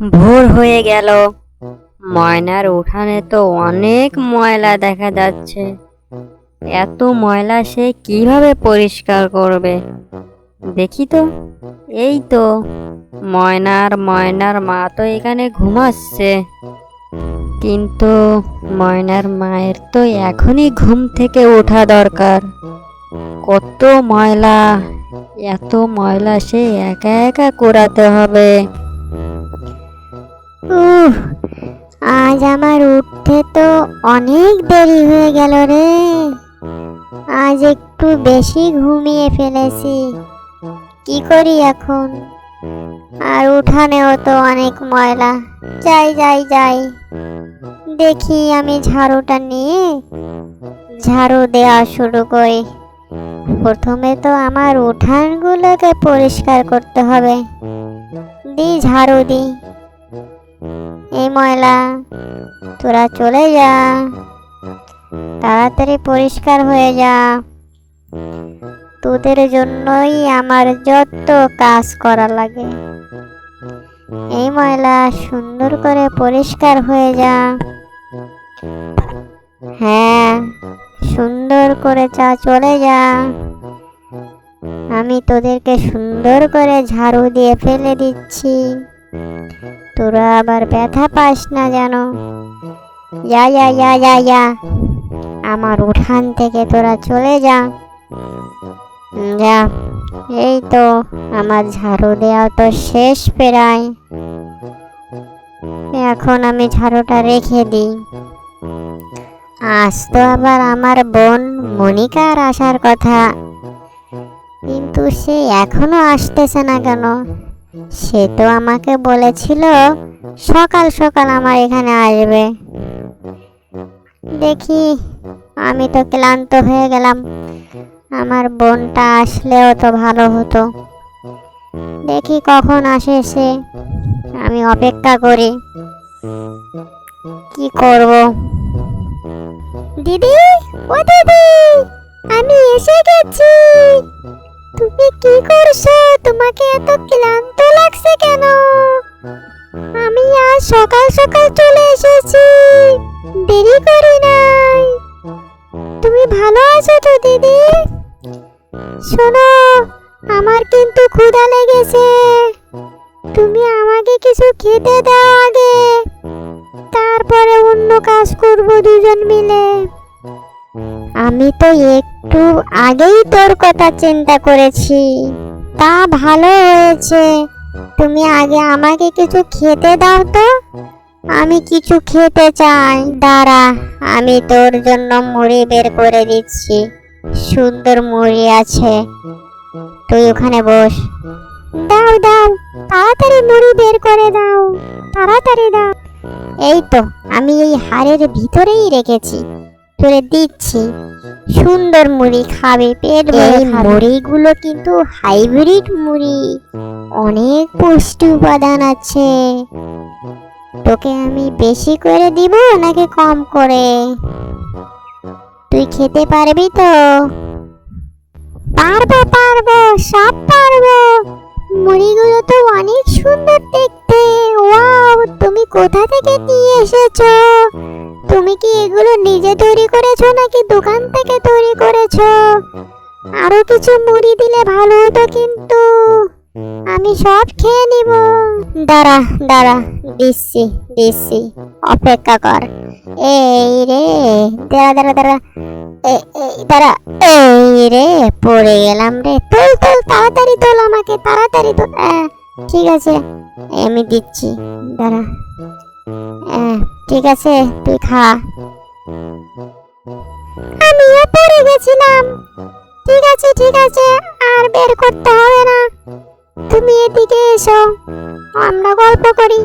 ভোর হয়ে গেল। ময়নার উঠানে তো অনেক ময়লা দেখা যাচ্ছে। এত ময়লা সে কীভাবে পরিষ্কার করবে? দেখি তো। এই তো, ময়নার ময়নার মা তো এখানে ঘুমাচ্ছে। কিন্তু ময়নার মায়ের তো এখনই ঘুম থেকে ওঠা দরকার। কত ময়লা, এত ময়লা সে একা একা করাতে হবে। আজ আমার উঠতে তো অনেক দেরি হয়ে গেল রে। আজ একটু বেশি ঘুমিয়ে ফেলেছি। কি করি এখন? আর উঠানেও তো অনেক ময়লা। যাই যাই যাই। দেখি আমি ঝাড়ুটা নিয়ে, ঝাড়ু দেওয়া শুরু করি। প্রথমে তো আমার উঠানগুলোকে পরিষ্কার করতে হবে। দি ঝাড়ু দি এই ময়লা, তোরা চলে যা। তাড়াতাড়ি পরিষ্কার হয়ে যা। তোদের জন্যই আমার যত কাজ করা লাগে। এই ময়লা সুন্দর করে পরিষ্কার হয়ে যা। হ্যাঁ সুন্দর করে চা চলে যা। আমি তোদেরকে সুন্দর করে ঝাড়ু দিয়ে ফেলে দিচ্ছি। তোরা আবার ব্যথা পাস না যেন। যা যা যা যা যা আমার উঠান থেকে তোরা চলে যা। যা। এই তো, আমার ঝাড়ু দেওয়া তো শেষ প্রায়। এখন আমি ঝাড়ুটা রেখে দিই। আজ তো আবার আমার বোন মনিকার আসার কথা। কিন্তু সে এখনও আসতেছে না কেন? সে তো আমাকে বলেছিল, সকাল সকাল আমার এখানে আসবে। দেখি, আমি তো ক্লান্ত হয়ে গেলাম। আমার বোনটা আসলেও তো ভালো হতো। দেখি কখন আসে সে, আমি অপেক্ষা করি। কি করব? দিদি, ও দিদি, আমি এসে গেছি। তুমি কি করছ? তোমাকে এত ক্লান্ত লাগছে কেন? আমি আজ সকাল সকাল চলে এসেছি। দেরি করি নাই। তুমি ভালো আছো তো, দিদি? শোনো, আমার কিন্তু ক্ষুধা লেগেছে। তুমি আমাকে কিছু খেতে দাও আগে। তারপরে অন্য কাজ করব দুজন মিলে। আমি তো একটু আগেই তোর কথা চিন্তা করেছি। তা ভালো হয়েছে। তুমি আগে আমাকে কিছু খেতে দাও তো। আমি কিছু খেতে চাই। দাঁড়া, আমি তোর জন্য মুড়ি বের করে দিচ্ছি। সুন্দর মুড়ি আছে। তুই ওখানে বস। দাও দাও, তাড়াতাড়ি মুড়ি বের করে দাও। তাড়াতাড়ি দাও। এই তো, আমি এই হাড়ের ভিতরেই রেখেছি। তোরে দিচ্ছি। সুন্দর মুড়ি খাবে পেট ভরে মুড়িগুলো কিন্তু হাইব্রিড মুড়ি। অনেক পুষ্টি উপাদান আছে। তোকে আমি বেশি করে দিব নাকি কম করে? তুই খেতে পারবি তো? পারব পারব সব এগুলো নিজে তৈরি করেছ নাকি দোকান থেকে তৈরি করেছ? আরও কিছু মুড়ি দিলে ভালো হতো কিন্তু। আমি সব খেয়ে নিব। দাঁড়া দাঁড়া, দিচ্ছি দিচ্ছি। অপেক্ষা কর। এই রে, দাঁড়া দাঁড়া দাঁড়া। এই দাঁড়া। এই রে, পড়ে গেলাম রে। তোল তোল, তাড়াতাড়ি তোল আমাকে, তাড়াতাড়ি তোল। ঠিক আছে। আমি দিচ্ছি। দাঁড়া। ঠিক আছে, তুই খা। আমিও পড়ে গেছিলাম। ঠিক আছে ঠিক আছে, আর বের করতে হবে না। তুমি এদিকে এসো, আমরা গল্প করি।